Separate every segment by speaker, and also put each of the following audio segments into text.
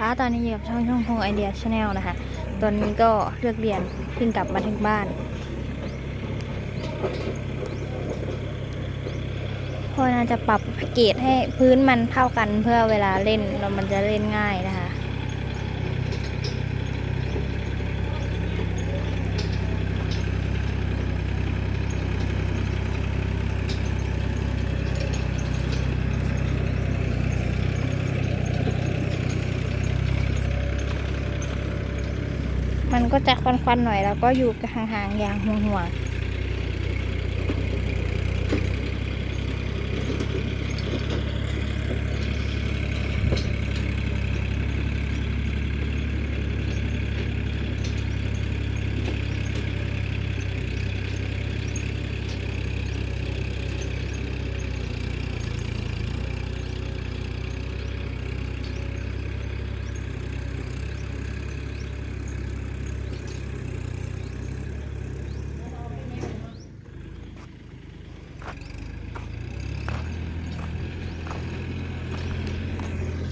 Speaker 1: คะตอนนี้อยู่กับช่องช่องพงไอเดียชาแนลนะคะ ตอนนี้ก็เลือกเรียนเพิ่งกลับมาถึงบ้านพ่อน่าจะปรับเกรดให้พื้นมันเท่ากันเพื่อเวลาเล่นแล้วมันจะเล่นง่ายนะคะ มันก็จะควันๆหน่อย แล้วก็อยู่ห่างๆอย่างห่วงๆ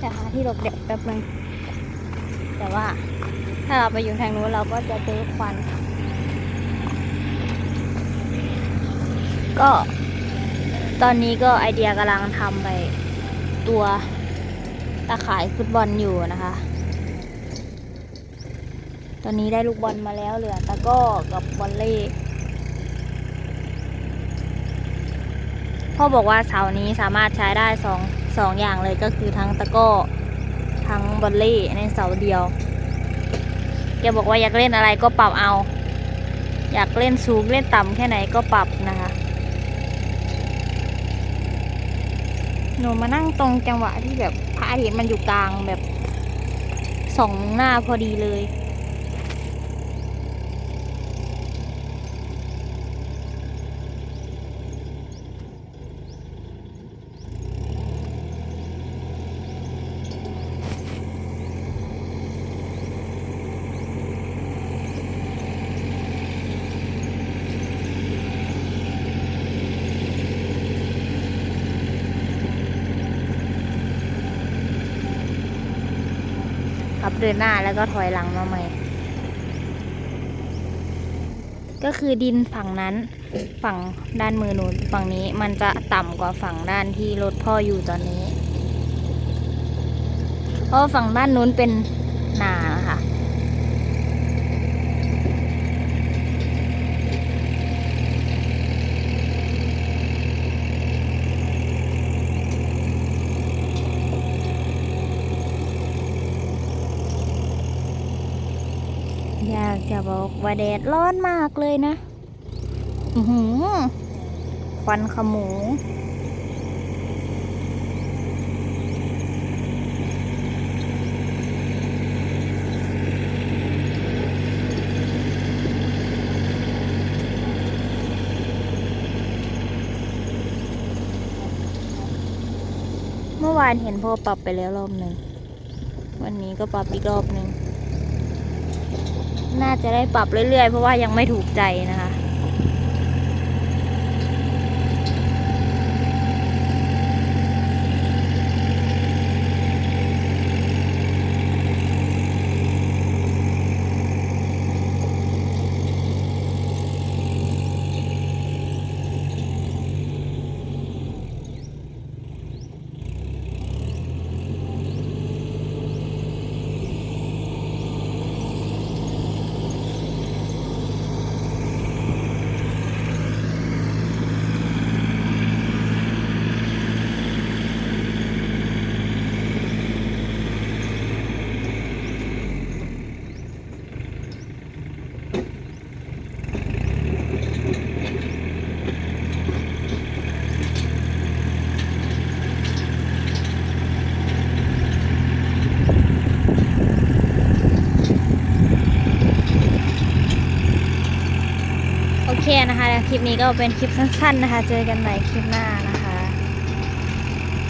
Speaker 1: จะหาที่หลบแดดแป๊บนึงแต่ว่าถ้าเราไปอยู่ทางนู้นเราก็จะเจอควัน ก็ตอนนี้ก็ไอเดียกำลังทำไปตัวตาข่ายฟุตบอลอยู่นะคะ ตอนนี้ได้ลูกบอลมาแล้วเหลือตะก้อกับบอลเล่พ่อบอกว่าเสานี้สามารถใช้ได้สอง สองอย่างเลยก็คือทั้งตะก้อทั้งบอลเล่ในเสาเดียว แกบอกว่าอยากเล่นอะไรก็ปรับเอา อยากเล่นสูงเล่นต่ำแค่ไหนก็ปรับนะคะ หนูมานั่งตรงจังหวะที่แบบพระอาทิตย์มันอยู่กลางแบบสองหน้าพอดีเลยับเดินหน้าแล้วก็ถอยหลังมาใหม่ ก็คือดินฝั่งนั้นฝั่งด้านมือหนูฝั่งนี้มันจะต่ำกว่าฝั่งด้านที่รถพ่ออยู่ตอนนี้ เพราะฝั่งด้านนู้นเป็นหนาค่ะ อยาก จะบอกว่าแดดร้อนมากเลยนะ อือหือควันขมงเมื่อวานเห็นพ่อปรับไปแล้วรอบหนึ่ง วันนี้ก็ปรับอีกรอบหนึ่ง น่าจะได้ปรับเรื่อยๆ เพราะว่ายังไม่ถูกใจนะคะ โอเคนะคะ คลิปนี้ก็เป็นคลิปสั้นๆนะคะ เจอกันใหม่คลิปหน้า